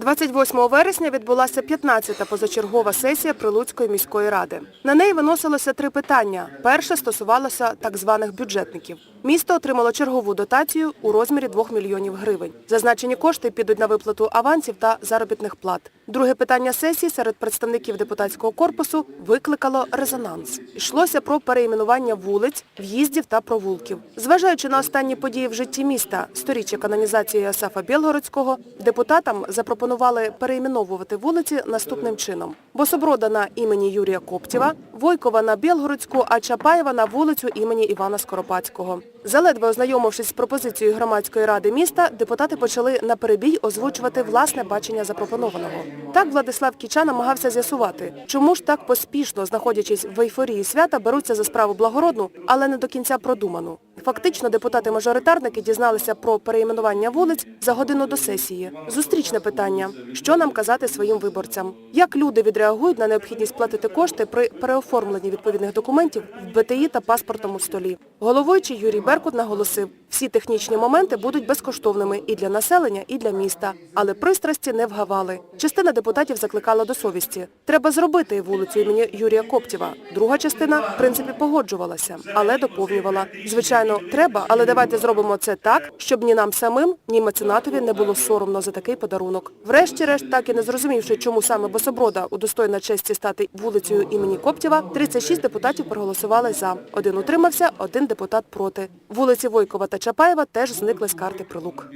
28 вересня відбулася 15-та позачергова сесія Прилуцької міської ради. На неї виносилося три питання. Перше стосувалося так званих бюджетників. Місто отримало чергову дотацію у розмірі 2 мільйонів гривень. Зазначені кошти підуть на виплату авансів та заробітних плат. Друге питання сесії серед представників депутатського корпусу викликало резонанс. Йшлося про переіменування вулиць, в'їздів та провулків. Зважаючи на останні події в житті міста, сторіччя канонізації Асафа Білгородського, депутатам запропонували переіменовувати вулиці наступним чином. Бособрода на імені Юрія Коптєва, Войкова на Білгородську, а Чапаєва на вулицю імені Івана Скоропадського. Заледве ознайомившись з пропозицією громадської ради міста, депутати почали на перебій озвучувати власне бачення запропонованого. Так Владислав Кіча намагався з'ясувати, чому ж так поспішно, знаходячись в ейфорії свята, беруться за справу благородну, але не до кінця продуману. Фактично, депутати-мажоритарники дізналися про переіменування вулиць за годину до сесії. Зустрічне питання – що нам казати своїм виборцям? Як люди відреагують на необхідність платити кошти при переоформленні відповідних документів в БТІ та паспортному столі? Головуючий Юрій Беркут наголосив, всі технічні моменти будуть безкоштовними і для населення, і для міста. Але пристрасті не вгавали. Частина депутатів закликала до совісті. Треба зробити вулицю імені Юрія Коптєва. Друга частина, в принципі, погоджувалася, але доповнювала. Звичайно, треба, але давайте зробимо це так, щоб ні нам самим, ні меценатові не було соромно за такий подарунок. Врешті-решт, так і не зрозумівши, чому саме Бособрода удостоєна честі стати вулицею імені Коптєва, 36 депутатів проголосували за. Один утримався, один депутат проти. Вулиці Войкова та Чапаєва теж зникли з карти прилук.